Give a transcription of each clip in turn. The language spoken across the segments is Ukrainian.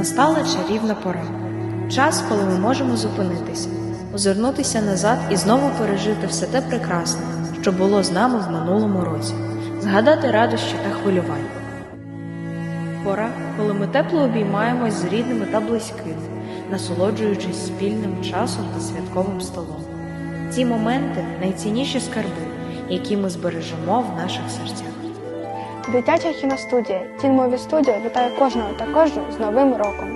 Настала чарівна пора. Час, коли ми можемо зупинитися, озирнутися назад і знову пережити все те прекрасне, що було з нами в минулому році, згадати радощі та хвилювання. Пора, коли ми тепло обіймаємось з рідними та близькими, насолоджуючись спільним часом та святковим столом. Ці моменти найцінніші скарби, які ми збережемо в наших серцях. Дитяча кіностудія Тінмові студіо вітає кожного та кожну з Новим роком.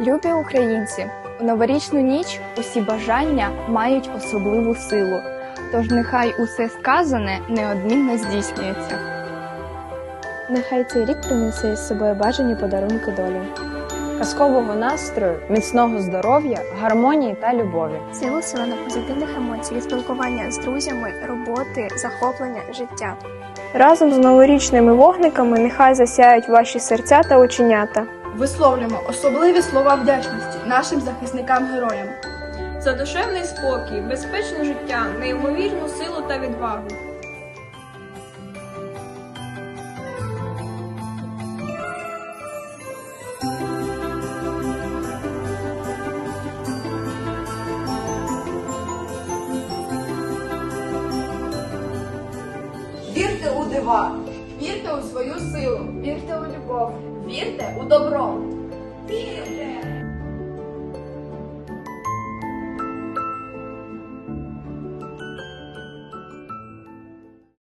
Любі українці, у новорічну ніч усі бажання мають особливу силу, тож нехай усе сказане неодмінно здійснюється. Нехай цей рік принесе із собою бажані подарунки долі. казкового настрою, міцного здоров'я, гармонії та любові. Силу сила на позитивних емоцій, спілкування з друзями, роботи, захоплення, життя. Разом з новорічними вогниками нехай засяють ваші серця та оченята. Висловлюємо особливі слова вдячності нашим захисникам-героям. за душевний спокій, безпечне життя, неймовірну силу та відвагу. Вірте у дива, вірте у свою силу, вірте у любов, вірте у добро. Вірте!